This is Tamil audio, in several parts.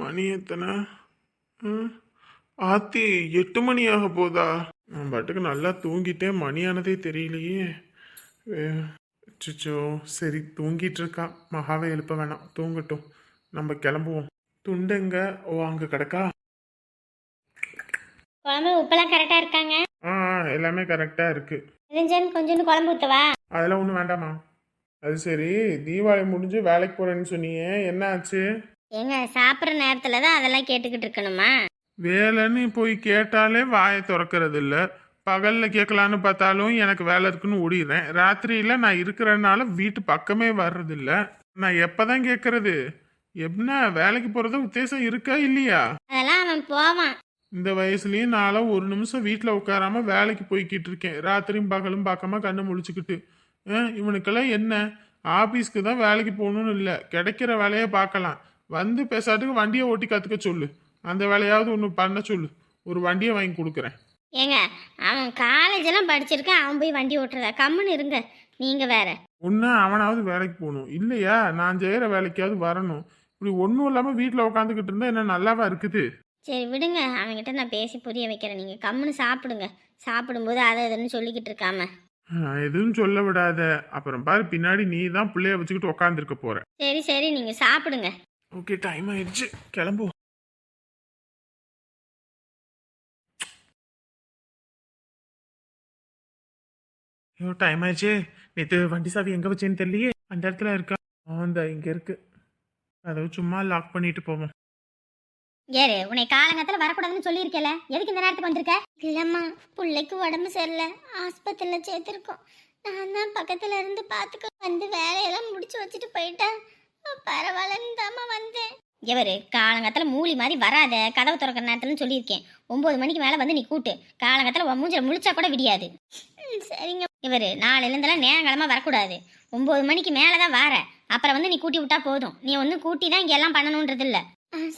மணி எத்தனை? ஆத்தி எட்டு மணி ஆக போதா? நான் பாட்டுக்கு நல்லா தூங்கிட்டேன். மணியானதே தெரியலையே. சிச்சோ சரி தூங்கிட்டு இருக்கா மகாவை எழுப்ப வேணாம். தூங்கட்டும். நம்ம கிளம்புவோம். துண்டெங்க ஓ அங்க கிடக்கா? குழம்பு உப்பெல்லாம் கரெக்டாக இருக்காங்க? ஆ எல்லாமே கரெக்டா இருக்கு. கொஞ்சோண்டு குழம்பு ஊற்றவா அதெல்லாம் ஒன்றும் வேண்டாமா அது சரி தீபாவளி முடிஞ்சு வேலைக்கு போறேன்னு சொன்னீங்க. என்ன ஆச்சு? ஏங்க சாப்பிட்ற நேரத்தில் தான் அதெல்லாம் கேட்டுக்கிட்டு இருக்கணுமா? வேலைன்னு போய் கேட்டாலே வாயை திறக்கிறது இல்ல பகல்ல கேட்கலான்னு பார்த்தாலும் எனக்கு வேலை இருக்குன்னு ஓடிடுறேன். ராத்திரியில நான் இருக்கிறனால வீட்டு பக்கமே வர்றதில்ல. நான் எப்பதான் கேட்கறது? என்ன வேலைக்கு போறது உத்தேசம் இருக்கா இல்லையா? அதெல்லாம் அவன் போவான். இந்த வயசுலயும் நானும் ஒரு நிமிஷம் வீட்டில் உட்காராம வேலைக்கு போய்கிட்டு இருக்கேன். ராத்திரியும் பகலும் பார்க்காம கண்ணை முழிச்சுக்கிட்டு. இவனுக்கெல்லாம் என்ன? ஆபீஸ்க்கு தான் வேலைக்கு போகணும்னு இல்லை. கிடைக்கிற வேலையை பார்க்கலாம். வந்து பேசாட்டுக்கு வண்டியை ஓட்டி கற்றுக்க சொல்லு. அந்த வேலையாவது ஒன்று பண்ண சொல்லு. ஒரு வண்டியை வாங்கி கொடுக்குறேன். ஏங்க அவன் காலேஜ் எல்லாம் படிச்சிருக்கான். அவன் போய் வண்டி ஓட்டுறதா? கம்முன்னு இருங்க. நீங்கள் வேற. ஒன்று அவனாவது வேலைக்கு போகணும். இல்லையா? நான் செய்கிற வேலைக்காவது வரணும். இப்படி ஒன்றும் இல்லாமல் வீட்டில் உட்காந்துக்கிட்டு இருந்தா என்ன நல்லாவா இருக்குது? சரி விடுங்க. அவன்கிட்ட நான் பேசி புரிய வைக்கிறேன். நீங்கள் கம்முன்னு சாப்பிடுங்க. சாப்பிடும்போது அதை இதுன்னு சொல்லிக்கிட்டு இருக்காம. எதுவும் சொல்ல விடாத. அப்புறம் பாரு பின்னாடி நீ தான் பிள்ளைய வச்சுக்கிட்டு உட்காந்துருக்க போற. சரி சரி நீங்கள் சாப்பிடுங்க. ஓகே டைம் ஆயிடுச்சு. கிளம்புவோம் ஐயோ டைம் ஆயிடுச்சு. நேற்று வண்டி சாவி எங்கே வச்சேன்னு தெரியலையே. அந்த இடத்துல இருக்கா? அந்த இங்கே இருக்கு. அதை சும்மா லாக் பண்ணிட்டு போவோம். ஏறு உன்னை காலங்கத்தில் வரக்கூடாதுன்னு சொல்லியிருக்கல. எதுக்கு இந்த நேரத்துக்கு வந்திருக்க? இல்லைம்மா பிள்ளைக்கு உடம்பு சரியில்லை. ஆஸ்பத்திரியில் சேர்த்துருக்கோம். நான் தான் பக்கத்தில் இருந்து பார்த்துக்க வந்து வேலையெல்லாம் முடிச்சு வச்சுட்டு போயிட்டேன். பரவாயில்லன்னு தாம்மா வந்தேன். எவரு காலங்கத்தில் மூலி மாதிரி வராத கதவை திறக்கிற நேரத்துலன்னு சொல்லியிருக்கேன். ஒம்பது மணிக்கு மேலே வந்து நீ கூட்டு. காலங்கத்தில் மூஞ்சில் முழிச்சா கூட விடியாது. ம், சரிங்க. இவரு நாளையிலேருந்தெல்லாம் நேரங்காலமாக வரக்கூடாது. ஒம்பது மணிக்கு மேலே தான் வர. அப்புறம் வந்து நீ கூட்டி விட்டா போதும். நீ ஒன்றும் கூட்டி தான் இங்கே எல்லாம் பண்ணணுன்றது இல்லை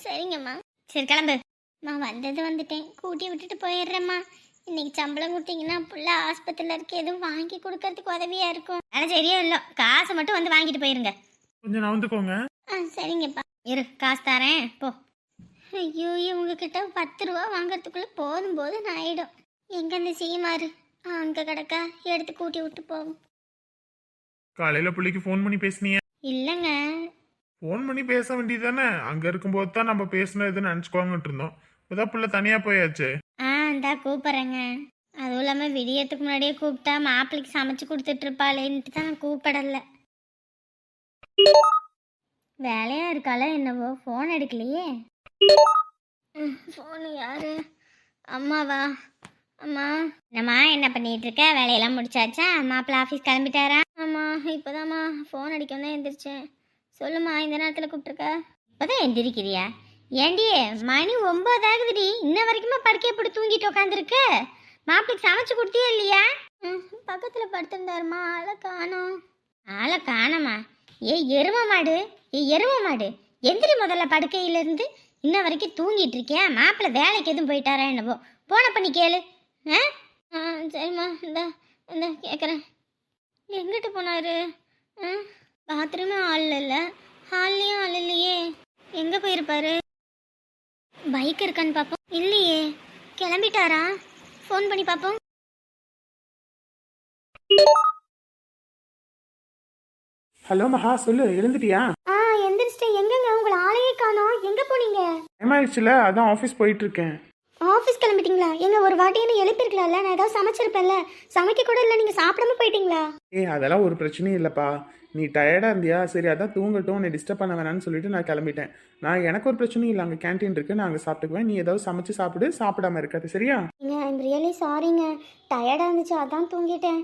சரிங்கம்மா. சரி கிளம்பு. நான் வந்தது வந்துட்டேன். கூட்டி விட்டுட்டு போயிடுறேம்மா. இன்னைக்கு சம்பளம் கொடுத்தீங்கன்னா புள்ள ஆஸ்பத்திரியில் இருக்க எதுவும் வாங்கி கொடுக்கறதுக்கு உதவியா இருக்கும். அதெல்லாம் சரியா இல்லை. காசு மட்டும் வந்து வாங்கிட்டு போயிருங்க. கொஞ்சம் நவந்துக்கோங்க ஆ சரிங்கப்பா. இரு காசு தரேன். போ. ஐயோ இவங்க கிட்ட பத்து ரூபா வாங்குறதுக்குள்ள போதும் போதும் ஆயிடும். எங்க இந்த சீமாரு அங்க கிடக்கா. எடுத்து கூட்டி விட்டு போவோம். காலையில் பிள்ளைக்கு ஃபோன் பண்ணி பேசுனிய. இல்லைங்க. ஃபோன் பண்ணி பேச வேண்டியது தானே அங்கே இருக்கும்போது தான் நம்ம பேசுனதுன்னு நினச்சிக்கோங்கிட்டு இருந்தோம். இப்போதான் பிள்ளை தனியாக போயாச்சு. ஆ இந்தா கூப்பிட்றேங்க. அதுவும் இல்லாமல் விடியத்துக்கு முன்னாடியே கூப்பிட்டா மாப்பிள்ளைக்கு சமைச்சு கொடுத்துட்டு இருப்பாளேன்ட்டு தான் நான் வேலையாக வேலையா இருக்காளா என்னவோ? ஃபோன் எடுக்கலையே. ஃபோனு யாரு? அம்மாவா? அம்மா? என்னம்மா என்ன பண்ணிட்டு இருக்க? வேலையெல்லாம் முடிச்சாச்சா? மாப்பிள்ளை ஆஃபீஸ் கிளம்பிட்டாரா? ஆமா இப்போதாம்மா. ஃபோன் அடிக்க தான் எந்திரிச்சேன். சொல்லுமா இந்த நேரத்தில் கூப்பிட்டுருக்க? இப்போதான் எந்திரிக்கிறியா? ஏண்டி மணி ஒம்பது ஆகுதுடி. இன்ன வரைக்குமா படுக்கையை போட்டு தூங்கிட்டு உட்காந்துருக்க மாப்பிளைக்கு சமைச்சு கொடுத்தியே இல்லையா? ம், பக்கத்துல படுத்திருந்தாருமா ஆளை காணோம். ஆளை காணமா? ஏ எரும மாடு. ஏ எரும மாடு. எந்திரி முதல்ல படுக்கையிலேருந்து. இன்ன வரைக்கும் தூங்கிட்டு இருக்கியா? மாப்பிள்ளை வேலைக்கு எதுவும் போயிட்டாரா என்னவோ? போன பண்ணி கேளு. ஆ? ஆ சரிம்மா இந்த இந்த கேட்குறேன் எங்கிட்டு போனாரு? ஆ? பாத்ரூமே ஆள் இல்லை. ஹால்லையும் ஆள் இல்லையே. எங்கே போயிருப்பாரு? பைக் இருக்கான்னு பார்ப்போம் இல்லையே. கிளம்பிட்டாரா? ஃபோன் பண்ணி பார்ப்போம் ஹலோ மகா சொல்லு எழுந்துட்டியா? ஆ எந்திரிச்சிட்டேன். எங்கங்க? உங்களை ஆளையே காணோம். எங்கே போனீங்க? டைம் ஆயிடுச்சுல அதான் ஆஃபீஸ் போயிட்டு இருக்கேன். ஆஃபீஸ் கிளம்பிட்டீங்களா? எங்க ஒரு வாட்டி என்ன எழுப்பிருக்கலாம்ல நான் ஏதாவது சமைச்சிருப்பேன்ல. சமைக்க கூட இல்லை நீங்கள் சாப்பிடாம போயிட்டீங்களா? ஏய் அதெல்லாம் ஒரு பிரச்சனையும் இல்லைப்பா. நீ டயர்டாக இருந்தியா? சரி அதான் தூங்கட்டும். உன்னை டிஸ்டர்ப் பண்ண வேணாம்னு சொல்லிட்டு நான் கிளம்பிட்டேன். நான் எனக்கு ஒரு பிரச்சனையும் இல்லை. அங்கே கேன்டீன் இருக்கு. நான் அங்கே சாப்பிட்டுக்குவேன். நீ ஏதாவது சமைச்சு சாப்பிடு. சாப்பிடாம இருக்காது சரியா? ஐம் ரியலி சாரிங்க டயர்டாக இருந்துச்சு அதான் தூங்கிட்டேன்.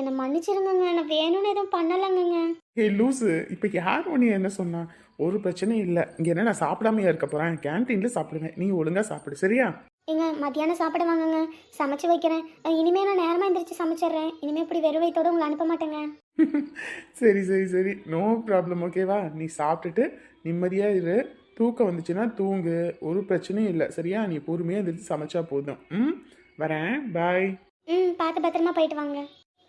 என்னை மன்னிச்சிருங்கங்க. நான் வேணும்னு எதுவும் பண்ணலைங்கங்க. ஏய் லூஸு இப்போ யார் உன்னை என்ன சொன்னா? ஒரு பிரச்சனையும் இல்லை. இங்கே என்ன நான் சாப்பிடாமையா இருக்க போகிறேன் கேன்டீனில் சாப்பிடுவேன். நீ ஒழுங்காக சாப்பிடு சரியா? ஏங்க மத்தியானம் சாப்பிட வாங்கங்க. சமைச்சு வைக்கிறேன். இனிமே நான் நேரமாக எந்திரிச்சு சமைச்சிடுறேன். இனிமே இப்படி வெறும் வயித்தோட உங்களை அனுப்ப மாட்டேங்க. சரி சரி சரி. நோ ப்ராப்ளம் ஓகேவா நீ சாப்பிட்டுட்டு நிம்மதியாக இரு. தூக்கம் வந்துச்சுன்னா தூங்கு. ஒரு பிரச்சனையும் இல்லை. சரியா? நீ பொறுமையாக எந்திரிச்சு சமைச்சா போதும். ம்? வரேன். பாய் ம் பார்த்து பத்திரமா போயிட்டு வாங்க.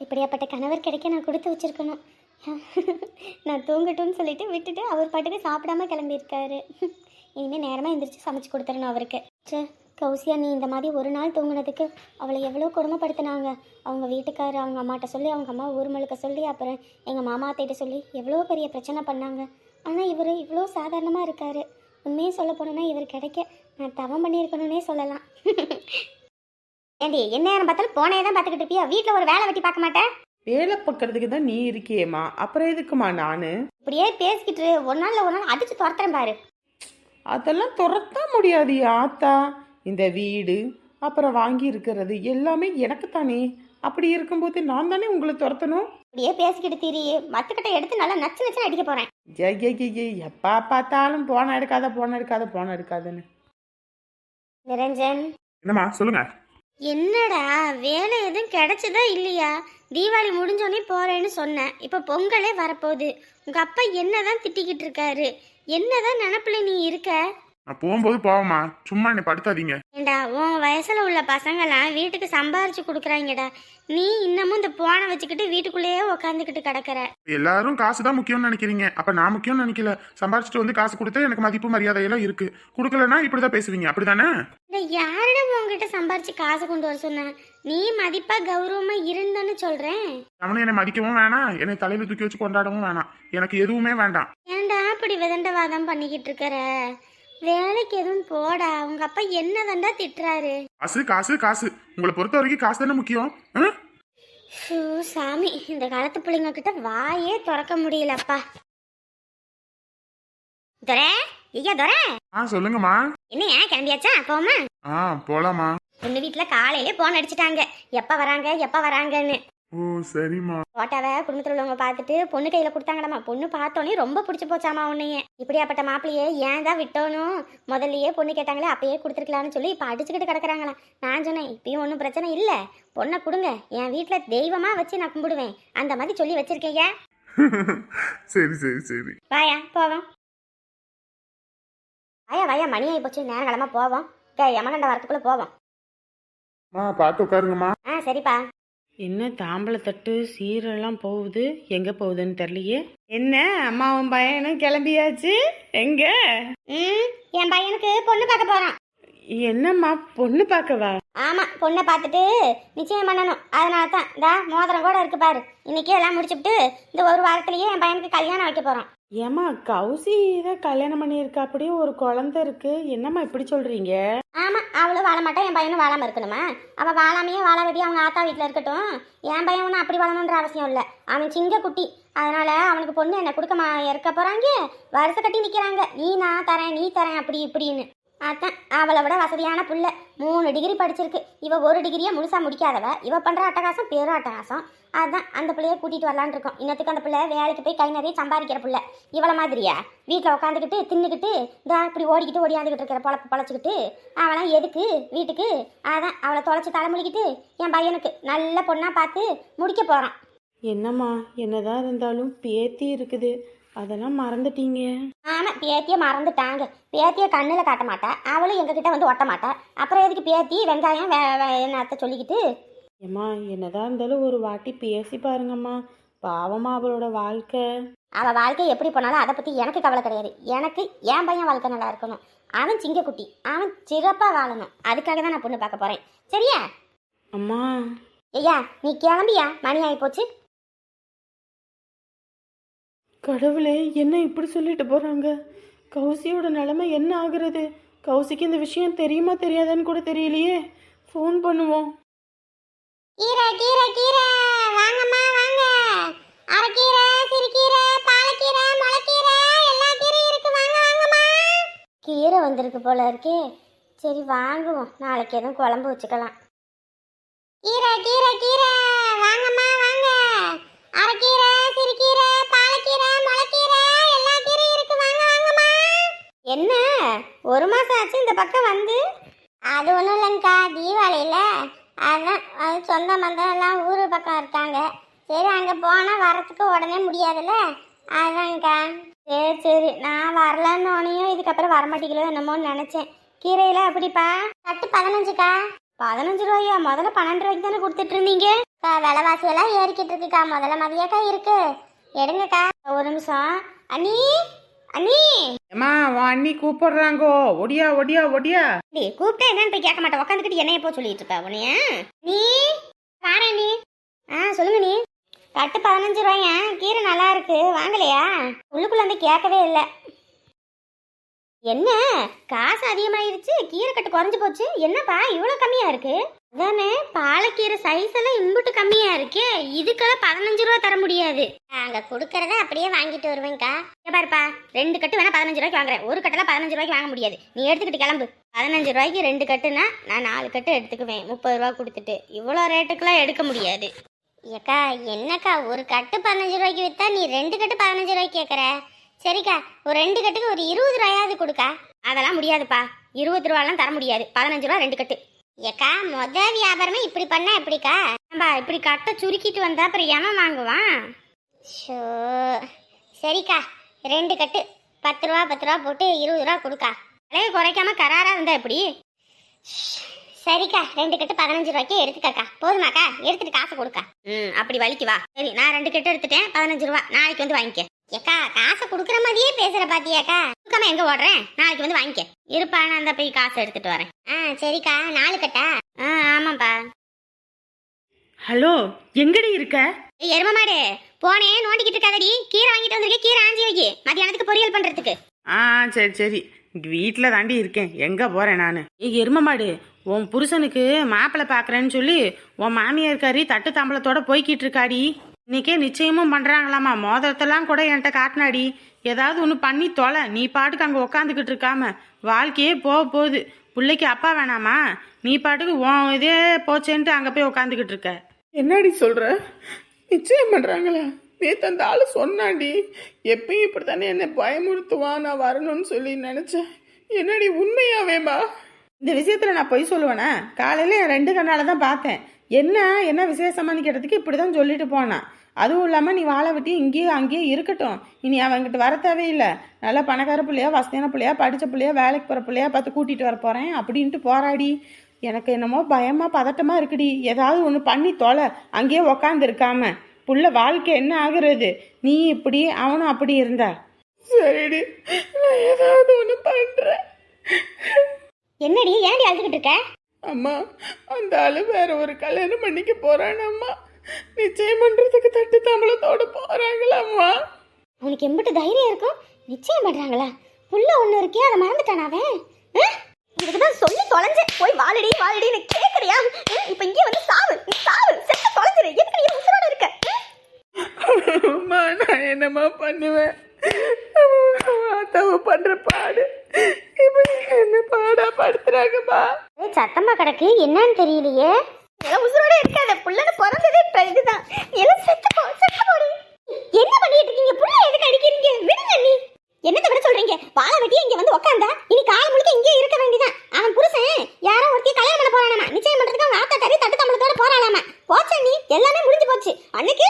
இப்படியாப்பட்ட கணவர் கிடைக்க நான் கொடுத்து வச்சிருக்கணும். நான் தூங்கட்டும்னு சொல்லிட்டு விட்டுட்டு அவர் பாட்டுக்கு சாப்பிடாம கிளம்பியிருக்காரு. இனிமேல் நேரமாக எந்திரிச்சு சமைச்சு கொடுத்துடணும் அவருக்கு. சே கௌசியா நீ இந்த மாதிரி ஒரு நாள் தூங்குனதுக்கு அவளை எவ்வளோ கொடுமைப்படுத்தினாங்க? அவங்க வீட்டுக்காரர் அவங்க அம்மாட்ட சொல்லி அவங்க அம்மா ஊர் முழுக்க சொல்லி அப்புறம் எங்கள் மாமா அத்தைகிட்ட சொல்லி எவ்வளோ பெரிய பிரச்சனை பண்ணாங்க. ஆனால் இவர் இவ்வளோ சாதாரணமாக இருக்காரு. உண்மையை சொல்ல போனோன்னா இவர் கிடைக்க நான் தவம் பண்ணியிருக்கணும்னே சொல்லலாம். ஏண்டி என்ன நேரம் பார்த்தாலும் போனே தான் பார்த்துக்கிட்டு இருப்பியா? வீட்டில் ஒரு வேலை வெட்டி பார்க்க மாட்டேன் வேலை பார்க்கறதுக்கு தான் நீ இருக்கியேம்மா. அப்புறம் எதுக்குமா நானு? இப்படியே பேசிக்கிட்டு ஒரு நாள்ல ஒரு நாள் அடிச்சு துரத்துறேன் பாரு. அதெல்லாம் துரத்த முடியாது ஆத்தா? இந்த வீடு அப்புறம் வாங்கி இருக்கிறது எல்லாமே எனக்கு தானே அப்படி இருக்கும்போது நான் தானே உங்களை துரத்தணும்? இப்படியே பேசிக்கிட்டு தீரி. மத்துக்கிட்ட எடுத்து நல்லா நச்சு நச்சு அடிக்க போறேன். ஏய், ஏய், ஏய், ஏய், எப்பா பார்த்தாலும் போன எடுக்காத போன எடுக்காத போன எடுக்காதன்னு. நிரஞ்சன். என்னம்மா சொல்லுங்க. என்னடா வேலை எதுவும் கிடைச்சதா இல்லையா? தீபாவளி முடிஞ்சோடனே போறேன்னு சொன்னேன். இப்போ பொங்கலே வரப்போகுது. உங்க அப்பா என்னதான் திட்டிக்கிட்டு இருக்காரு? என்னதான் நினப்புல நீ இருக்க? நான் போகும்போது போவோம்மா. சும்மா என்னை படுத்தாதீங்க. ஏண்டா உன் வயசுல உள்ள பசங்களாம் வீட்டுக்கு சம்பாரிச்சு கொடுக்குறாங்கடா. நீ இன்னமும் இந்த போனை வச்சுக்கிட்டு வீட்டுக்குள்ளேயே உக்காந்துக்கிட்டு கிடக்குற. எல்லாரும் காசு தான் முக்கியம்னு நினைக்கிறீங்க. அப்ப நான் முக்கியம்னு நினைக்கல. சம்பாரிச்சிட்டு வந்து காசு கொடுத்தா எனக்கு மதிப்பு மரியாதை எல்லாம் இருக்கு. கொடுக்கலன்னா இப்படிதான் பேசுவீங்க. அப்படிதானே? இந்த யாரிடம் உங்ககிட்ட சம்பாரிச்சு காசு கொண்டு வர சொன்ன? நீ மதிப்பா கௌரவமா இருந்தன்னு சொல்றேன். அவனை என்னை மதிக்கவும் வேணாம். என்னை தலையில தூக்கி வச்சு கொண்டாடவும் வேணாம். எனக்கு எதுவுமே வேண்டாம். ஏன்டா இப்படி விதண்டவாதம் பண்ணிக்கிட்டு இருக்கிற? வேலைக்கு எதுவும் போடா. உங்க அப்பா என்ன தண்டா திட்டுறாரு. காசு காசு காசு. உங்களை பொறுத்த வரைக்கும் காசு தானே முக்கியம். ஆ? ஷூ சாமி இந்த காலத்து பிள்ளைங்க கிட்ட வாயே திறக்க முடியலப்பா. துரை ஐயா துரை. ஆ சொல்லுங்கம்மா. என்னையா கிளம்பியாச்சா? போமா ஆ போலாமா பொண்ணு வீட்டுல காலையிலே போன் அடிச்சிட்டாங்க. எப்ப வராங்க எப்ப வராங்கன்னு. ஓ சரிம்மா. போட்டாவை குடும்பத்தில் உள்ளவங்க பார்த்துட்டு பொண்ணு கையில் கொடுத்தாங்களாமா? பொண்ணு பார்த்தோன்னே ரொம்ப பிடிச்சி போச்சாமா உன்னையே. இப்படியாப்பட்ட மாப்பிள்ளையே ஏன் தான் விட்டோனும் முதல்லயே பொண்ணு கேட்டாங்களே அப்பயே கொடுத்துருக்கலாம்னு சொல்லி இப்போ அடிச்சுக்கிட்டு கிடக்குறாங்களாம் நான் சொன்னேன் இப்பயும் ஒன்றும் பிரச்சனை இல்லை. பொண்ணை கொடுங்க. என் வீட்டில் தெய்வமாக வச்சு நான் கும்பிடுவேன். அந்த மாதிரி சொல்லி வச்சிருக்கேயா சரி சரி சரி. வாயா போவோம். வாயா வாயா மணி ஆகி போச்சு. நேரம் கிளம்ப போவோம். யமகண்ட வரத்துக்குள்ளே போவோம். மா பார்த்து உட்காருங்கம்மா. ஆ சரிப்பா. என்ன தாம்பளை தட்டு சீரெல்லாம் போகுது? எங்க போகுதுன்னு தெரியலையே. என்ன அம்மாவும் பையனும் கிளம்பியாச்சு? எங்க? என் பையனுக்கு பொண்ணு பார்க்க போகிறான் என்னம்மா பொண்ணு பார்க்கவா? ஆமாம் பொண்ணை பார்த்துட்டு நிச்சயம் பண்ணணும். அதனால தான் இந்த மோதிரம் கூட இருக்கு பாரு. இன்னைக்கே எல்லாம் முடிச்சுப்புட்டு இந்த ஒரு வாரத்திலேயே என் பையனுக்கு கல்யாணம் வைக்க போகிறோம் ஏம்மா கௌசி தான் கல்யாணம் பண்ணியிருக்கா அப்படியே ஒரு குழந்தை இருக்கு. என்னம்மா இப்படி சொல்றீங்க? ஆமாம் அவளும் வாழ மாட்டா என் பையனும் வாழாமல் இருக்கணுமா? அவள் வாழாமையே வாழ வேண்டிய அவங்க ஆத்தா வீட்டில் இருக்கட்டும். என் பையன் ஒன்றும் அப்படி வாழணுன்ற அவசியம் இல்லை. அவன் சிங்க குட்டி. அதனால அவனுக்கு பொண்ணு என்ன கொடுக்கமா இருக்க போகிறாங்க வருஷ கட்டி நிற்கிறாங்க நீ நான் தரேன் நீ தரேன் அப்படி இப்படின்னு. அதான் அவளை விட வசதியான புள்ள. மூணு டிகிரி படிச்சிருக்கு. இவ ஒரு டிகிரியை முழுசாக முடிக்காதவ. இவ பண்ணுற அட்டகாசம் பேர அட்டகாசம். அதுதான் அந்த பிள்ளைய கூட்டிகிட்டு வரலான்னு இருக்கோம். இன்னத்துக்கு அந்த பிள்ளை வேலைக்கு போய் கை நிறைய சம்பாதிக்கிற பிள்ளை. இவளை மாதிரியா? வீட்டில் உட்காந்துக்கிட்டு தின்னுக்கிட்டு இதா இப்படி ஓடிக்கிட்டு ஓடியாந்துக்கிட்டு இருக்கிற பொழப்பு பொழைச்சிக்கிட்டு அவளாம் எதுக்கு வீட்டுக்கு? அதான் அவளை தொலைச்சி தலைமுடிக்கிட்டு என் பையனுக்கு நல்ல பொண்ணாக பார்த்து முடிக்க போகிறான் என்னம்மா என்னதான் இருந்தாலும் பேத்தி இருக்குது. அதெல்லாம் மறந்துட்டீங்க. ஆமா பேத்திய மறந்துட்டாங்க. பேத்திய கண்ணுல காட்ட மாட்டா. அவளும் எங்ககிட்ட வந்து ஒட்ட மாட்டா. அப்புறம் எதுக்கு பேத்தி வெங்காயம் வே- என்னத்த சொல்லிக்கிட்டு? ஏம்மா என்னதான் இருந்தாலும் ஒரு வாட்டி பேசி பாருங்கம்மா. பாவமா அவளோட வாழ்க்கை. அவ வாழ்க்கை எப்படி போனாலும் அதை பத்தி எனக்கு கவலை கிடையாது. எனக்கு என் பையன் வாழ்க்கை நல்லா இருக்கணும். அவன் சிங்கக்குட்டி அவன் சிறப்பா வாழணும். அதுக்காக தான் நான் பொண்ணு பார்க்க போறேன். சரியா? அம்மா. ஐயா நீ கிளம்பியா? மணி ஆகி போச்சு. கடவுளே என்ன இப்படி சொல்லிட்டு போறாங்க? கௌசியோட நிலைமை என்ன ஆகுறது? கௌசிக்கு இந்த விஷயம் தெரியுமா தெரியாதான்னு கூட தெரியலையே. ஃபோன் பண்ணுவோம். கீரை கீரை கீரை. வாங்கம்மா வாங்க. அரைக்கீரை சிறுகீரை பாலக்கீரை முளைக்கீரை எல்லா கீரையும் இருக்கு. வாங்க வாங்கம்மா. கீரை வந்திருக்கு போல இருக்கே. சரி வாங்குவோம். நாளைக்கு எதுவும் குழம்பு வச்சுக்கலாம். கீரை கீரை கீரை. வாங்கம்மா வாங்க. அரைக்கீரை என்ன? ஒரு மாதம் ஆச்சு இந்த பக்கம் வந்து? அது ஒன்றும் இல்லைங்கக்கா தீபாவளியில். அதான் அது சொந்த பந்தம் எல்லாம் ஊர் பக்கம் இருக்காங்க. சரி அங்கே போனால் வரத்துக்கு உடனே முடியாதுல்ல? அதாங்கக்கா சரி சரி நான் வரலன்னு உனையும் இதுக்கப்புறம் வரமாட்டீங்களோ என்னமோன்னு நினச்சேன். கீரையில் அப்படிப்பா கட்டு பதினஞ்சுக்கா? பதினஞ்சு ரூபாயா? முதல்ல பன்னெண்டு ரூபாய்க்கு தானே கொடுத்துட்டு இருந்தீங்க விலைவாசி எல்லாம் ஏறிக்கிட்டு இருக்குக்கா. முதல்ல மதியக்கா இருக்கு. எடுங்கக்கா. ஒரு நிமிஷம். அண்ணி அண்ணி! அம்மா உன் அண்ணி கூப்பிடுறாங்கோ. ஒடியா ஒடியா ஒடியா. நீ கூப்பிட்டா என்னன்னு போய் கேட்க மாட்டேன் உட்காந்துக்கிட்டு என்னைய போ சொல்லிட்டு இருப்ப உனைய நீ? வாரே நீ. ஆ சொல்லுங்க நீ. கட்டு பதினஞ்சு ரூபாயா? கீரை நல்லா இருக்கு. வாங்கலையா? உள்ளுக்குள்ள வந்து கேட்கவே இல்லை. என்ன? காசு அதிகமாயிருச்சு. கீரை கட்டு குறைஞ்சு போச்சு. என்னப்பா இவ்வளோ கம்மியா இருக்கு? அதானே பாலக்கீரை சைஸ் எல்லாம் இம்புட்டு கம்மியா இருக்கே. இதுக்கெல்லாம் பதினஞ்சு ரூபா தர முடியாது. நாங்க கொடுக்கறத அப்படியே வாங்கிட்டு வருவேங்க்கா இங்க பாருப்பா ரெண்டு கட்டு வேணா பதினஞ்சு ரூபாய்க்கு வாங்குறேன். ஒரு கட்டெல்லாம் பதினஞ்சு ரூபாய்க்கு வாங்க முடியாது. நீ எடுத்துக்கிட்டு கிளம்பு. பதினஞ்சு ரூபாய்க்கு ரெண்டு கட்டுனா நான் நாலு கட்டு எடுத்துக்குவேன். முப்பது ரூபா கொடுத்துட்டு. இவ்வளோ ரேட்டுக்கெல்லாம் எடுக்க முடியாது. ஏக்கா என்னக்கா ஒரு கட்டு பதினஞ்சு ரூபாய்க்கு வித்தா நீ ரெண்டு கட்டு பதினஞ்சு ரூபாய்க்கு கேட்குற சரிக்கா ஒரு ரெண்டு கட்டுக்கு ஒரு இருபது ரூபாயாவது கொடுக்கா. அதெல்லாம் முடியாதுப்பா. இருபது ரூபாலாம் தர முடியாது. பதினஞ்சு ரூபா ரெண்டு கட்டு. ஏக்கா மொத வியாபாரமே இப்படி பண்ணா எப்படிக்கா? நம்ம இப்படி கட்டை சுருக்கிட்டு வந்தா அப்புறம் எவன் வாங்குவான்? ஷோ சரிக்கா ரெண்டு கட்டு. பத்து ரூபா பத்து ரூபா போட்டு இருபது ரூபா கொடுக்கா. விலையை குறைக்காம கராரா இருந்தா எப்படி? சரிக்கா ரெண்டு கட்டு பதினஞ்சு ரூபாய்க்கு எடுத்துக்கக்கா. போதுமாக்கா எடுத்துட்டு காசு கொடுக்கா. ம் அப்படி வலிக்கு வா. சரி நான் ரெண்டு கட்டு எடுத்துட்டேன் பதினஞ்சு ரூபா. நாளைக்கு வந்து வாங்கிக்க. ஏக்கா காசை கொடுக்குற மாதிரியே பேசுற பாத்தியாக்கா? கொடுக்காம எங்க ஓடுறேன்? நாளைக்கு வந்து வாங்கிக்க. இருப்பா நான் அந்த போய் காசு எடுத்துட்டு வரேன். ஆ சரிக்கா. நாலு கட்டா? ஆ ஆமாப்பா ஹலோ எங்கடி இருக்க? ஏய் எரும மாடு. போனேன் நோண்டிக்கிட்டு இருக்காதடி. கீரை வாங்கிட்டு வந்திருக்கேன் கீரை ஆஞ்சி வை மத்தியானத்துக்கு பொரியல் பண்றதுக்கு. ஆ சரி சரி. வீட்டில் தாண்டி இருக்கேன். எங்கே போகிறேன் நான்? ஏய் எரும மாடு உன் புருஷனுக்கு மாப்பிள்ளை பார்க்குறேன்னு சொல்லி உன் மாமியார்காரி தட்டு தாம்பளத்தோட போய்கிட்டு இருக்காடி. இன்னைக்கே நிச்சயமும் பண்ணுறாங்களாமா மோதிரத்தெல்லாம் கூட என்கிட்ட காட்டினாடி. ஏதாவது ஒன்று பண்ணி தொலை. நீ பாட்டுக்கு அங்கே உக்காந்துக்கிட்டு இருக்காம. வாழ்க்கையே போக போகுது. பிள்ளைக்கு அப்பா வேணாமா? நீ பாட்டுக்கு உன் இதே போச்சேன்ட்டு அங்கே போய் உக்காந்துக்கிட்டு இருக்க. என்னடி சொல்ற? நிச்சயம் பண்றாங்களா. நேத்து அந்த ஆளு சொன்னாடி எப்பயும் இப்படி தானே என்னை பயமுறுத்துவான் நான் வரணும்னு சொல்லி நினைச்சேன். என்னடி உண்மையாவேமா இந்த விஷயத்துல நான் பொய் சொல்லுவேனா? காலையில என் ரெண்டு கண்ணால தான் பார்த்தேன். என்ன என்ன விசேஷமானு கேட்டதுக்கு இப்படி தான் சொல்லிட்டு போனான் அதுவும் இல்லாமல் நீ வாழை வெட்டி இங்கேயே அங்கேயே இருக்கட்டும். இனி அவன்கிட்ட வர தேவையில்லை. நல்லா பணக்கார பிள்ளையா வசதியான பிள்ளையா படித்த பிள்ளையா வேலைக்கு போகிற பிள்ளையா பார்த்து கூட்டிகிட்டு வர போகிறேன் அப்படின்ட்டு போராடி எனக்கு என்னமோ பயமாக பதட்டமாக இருக்குடி. ஏதாவது ஒன்று பண்ணி தொலை. அங்கேயே உக்காந்து இருக்காம. புள்ள வாழ்க்கை என்ன ஆகுறது? நீ இப்படி அவனும் அப்படி இருந்தா சரிடி நான் ஏதாவது ஒன்று பண்றேன். என்னடி ஏன்டி அழுதுகிட்டு இருக்க? அம்மா அந்த ஆளு வேற ஒரு கல்யாணம் பண்ணிக்க போறான் அம்மா நிச்சயம் பண்றதுக்கு தட்டு தாம்பளத்தோட போறாங்களாம்மா உனக்கு எம்பிட்டு தைரியம் இருக்கும் நிச்சயம் பண்றாங்களா புள்ள ஒண்ணு இருக்கே அதை மறந்துட்டானா அவன் இதுக்கு தான் சொல்லி தொலைஞ்ச போய் வாழடி வாழடின்னு கேக்குறியா ஹம், இப்ப இங்கே வந்து சாவு நீ சாவு செத்து தொலைஞ்சிரு எதுக்கு நீ உசுரோட இருக்க? அம்மா நான் என்னம்மா பண்ணுவேன் அத்தாவ பண்ற பாடு என்ன பாடா படுத்துறாங்கம்மா சத்தமா கிடக்கு. என்னன்னு தெரியலையே. எல்லாம் உசுரோட இருக்காத. புள்ளன்னு பிறந்ததே இப்ப இதுதான் எல்லாம் செத்து போ செத்து போடு. என்ன பண்ணிட்டு இருக்கீங்க? புள்ள எதுக்கு அடிக்கிறீங்க? விடுங்க நீ. என்னத்தை விட சொல்றீங்க? வாழை வெட்டி இங்க வந்து உட்காந்தா இனி காலம் முழுக்க இங்கே இருக்க வேண்டியதான் அவன் புருஷன் யாரோ ஒருத்தி கல்யாணம் பண்ண போறானாமா. நிச்சயம் பண்றதுக்கு அவங்க ஆத்தா தறி தட்டு தமிழத்தோட போறானாமா போச்சா நீ? எல்லாமே முடிஞ்சு போச்சு. அன்னைக்கே